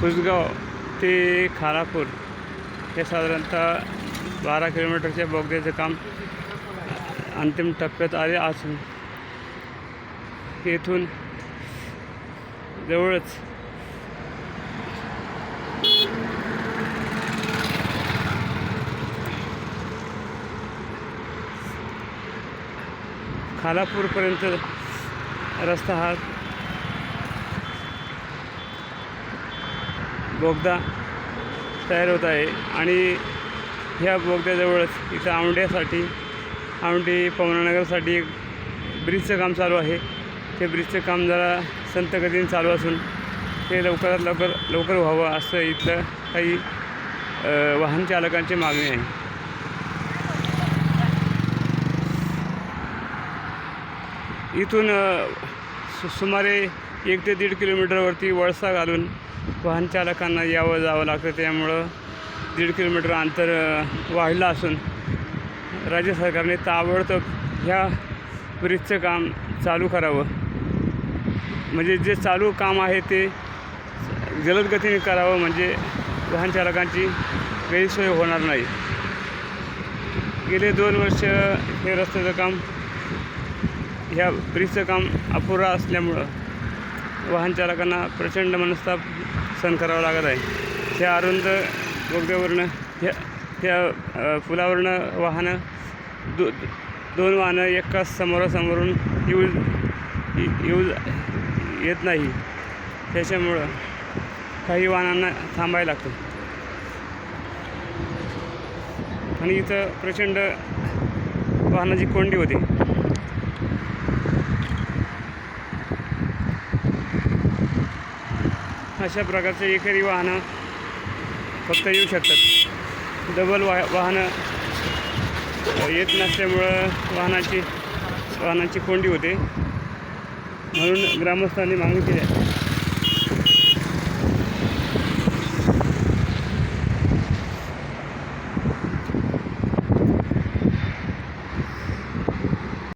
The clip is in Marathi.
कुसगाव ते खालापूर हे साधारणतः बारा किलोमीटरच्या बोगद्याचं काम अंतिम टप्प्यात आले असून येथून जवळच खालापूरपर्यंत रस्ता हा बोगदा तयार होत आहे. आणि ह्या बोगद्याजवळच इथं आवंड्यासाठी आवंडी पवनानगरसाठी एक ब्रिजचं काम चालू आहे. ते ब्रिजचं काम जरा संत गतीने चालू असून ते लवकरात लवकर लवकर व्हावं असं इथलं काही वाहन चालकांची मागणी आहे. इथून सु सुमारे एक ते दीड किलोमीटरवरती वळसा घालून वाहन चालकांना यावं जावं लागतं. त्यामुळं दीड किलोमीटर अंतर वाढलं असून राज्य सरकारने ताबडतोब ह्या ब्रिजचं काम चालू करावं. म्हणजे जे चालू काम आहे ते जलद गतीने करावं म्हणजे वाहन चालकांची गैरसोय होणार नाही. गेले दोन वर्ष हे रस्त्याचं काम ह्या ब्रिजचं काम अपुरा असल्यामुळं वाहन चालकांना प्रचंड मनस्ताप सहन करावा लागत आहे. त्या अरुंद बोगद्यावरनं ह्या त्या पुलावरनं वाहनं दो दोन वाहनं एकाच समोरासमोरून येऊ येऊ येत नाही. त्याच्यामुळं काही वाहनांना थांबायला लागतं. आणि इथं प्रचंड वाहनाची कोंडी होती. अशा प्रकारचे एकेरी वाहनं फक्त येऊ शकतात. डबल वा वाहनं येत नसल्यामुळं वाहनाची वाहनाची कोंडी होते. म्हणून ग्रामस्थांनी मागणी केली आहे.